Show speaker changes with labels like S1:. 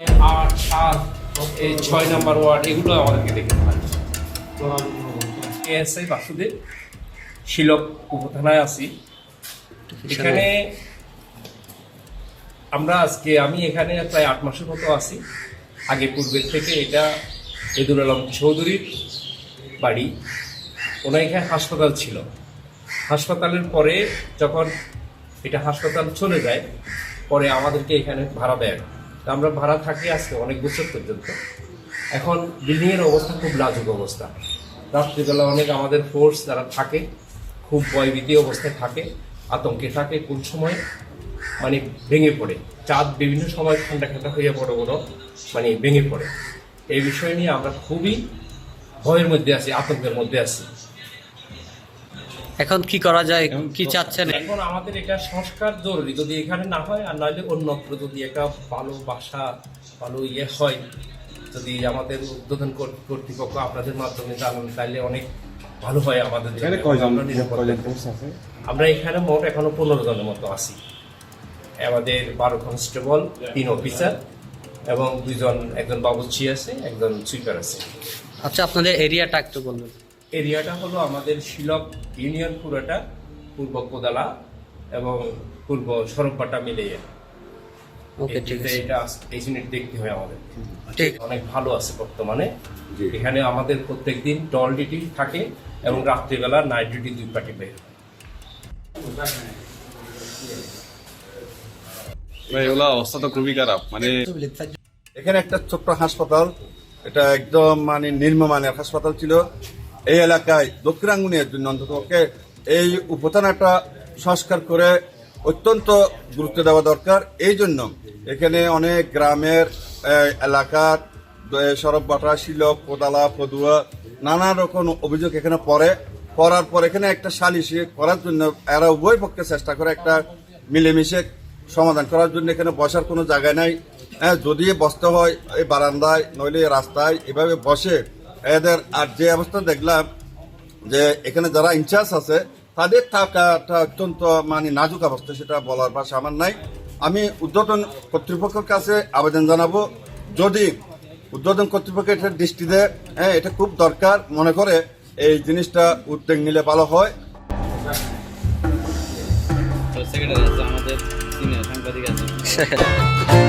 S1: আট সাত এই ছয় নাম্বার ওয়ার্ড, এগুলো আমাদেরকে দেখতে হয় এএসআই বাসুদেব, শিলক উপথানায় আছি। এখানে আমরা আজকে, আমি এখানে প্রায় আট মাসের মতো আছি। আগে পূর্বের থেকে এটা এদুল আলম চৌধুরীর বাড়ি। ওনার এখানে হাসপাতাল ছিল। হাসপাতালের পরে যখন এটা হাসপাতাল চলে যায়, পরে আমাদেরকে এখানে ভাড়া দেয় আমরা ভাড়া থাকি আজকে অনেক বছর পর্যন্ত। এখন বিল্ডিংয়ের অবস্থা খুব লাজুক অবস্থা। রাত্রিবেলা অনেক আমাদের ফোর্স যারা থাকে, খুব ভয়ভীতি অবস্থায় থাকে, আতঙ্কে থাকে, কোন সময় মানে ভেঙে পড়ে। চাঁদ বিভিন্ন সময় ঠান্ডা ঠান্ডা হয়ে বড় বড় মানে ভেঙে পড়ে। এই বিষয় নিয়ে আমরা খুবই ভয়ের মধ্যে আছি, আতঙ্কের মধ্যে আছি।
S2: এখন কি করা যায় কি চাচ্ছেন?
S1: এখন আমাদের এটা সংস্কার জরুরি। যদি এখানে না হয় আর নইলে অন্যত্র যদি একটা ভালো বাসা ভালো ইয়ে হয় যদি আমাদের উদ্বোধন কর- কর্তৃপক্ষ আপনাদের মাধ্যমে জানান তাহলে অনেক ভালো হয় আমাদের
S3: এখানে
S1: আমরা এখানে মোট এখনও পনেরো জনের মতো আছি। আমাদের বারো কনস্টেবল তিন অফিসার এবং দুইজন একজন বাবুচি আছে একজন সুইপার আছে।
S2: আচ্ছা আপনাদের এরিয়াটা একটু বলবেন।
S1: এরিয়াটা হলো আমাদের শিলক ইউনিয়ন পুরোটা পূর্ব কোদালা এবং পূর্ব সরবপাটা মিলিয়ে।
S2: ওকে ঠিক আছে।
S1: এটা এই জিনিস দেখতে হয় আমাদের।
S2: ঠিক।
S1: অনেক ভালো আছে বর্তমানে। এখানে আমাদের প্রত্যেকদিন টল ডিউটি থাকে এবং রাত্রিবেলা নাইট ডিউটি দুই পার্টি বের।
S3: ভাই এগুলো অবস্থা তো খুবই খারাপ। মানে
S4: এখানে একটা ছোট্ট হাসপাতাল। এটা একদম মানে নিম্নমানের হাসপাতাল ছিল। এই এলাকায় দক্ষিণাঙ্গুনিয়ার জন্য অন্তত পক্ষে এই উপথানাটা সংস্কার করে অত্যন্ত গুরুত্ব দেওয়া দরকার। এই জন্য এখানে অনেক গ্রামের এলাকার আহ, সড়ক বাটা শিলক কোদালা পদুয়া নানা রকম অভিযোগ এখানে পড়ে। পড়ার পর এখানে একটা সালিশি করার জন্য এরা উভয় পক্ষে চেষ্টা করে একটা মিলেমিশে সমাধান করার জন্য এখানে বসার কোনো জায়গা নাই। হ্যাঁ যদি বসতে হয় এই বারান্দায় নইলে রাস্তায় এভাবে বসে এদের আর যে অবস্থা দেখলাম যে এখানে যারা ইনচার্জ আছে তাদের থাকাটা অত্যন্ত মানে নাজুক অবস্থা সেটা বলার ভাষা আমার নাই। আমি উদ্বোধন কর্তৃপক্ষের কাছে আবেদন জানাব। যদি উদ্বোধন কর্তৃপক্ষ এটা দৃষ্টি দেয় হ্যাঁ এটা খুব দরকার মনে করে এই জিনিসটা উদ্যোগ নিলে ভালো হয়।
S5: সেক্রেটারি আছে আমাদের সিনিয়র সাংবাদিক আছে।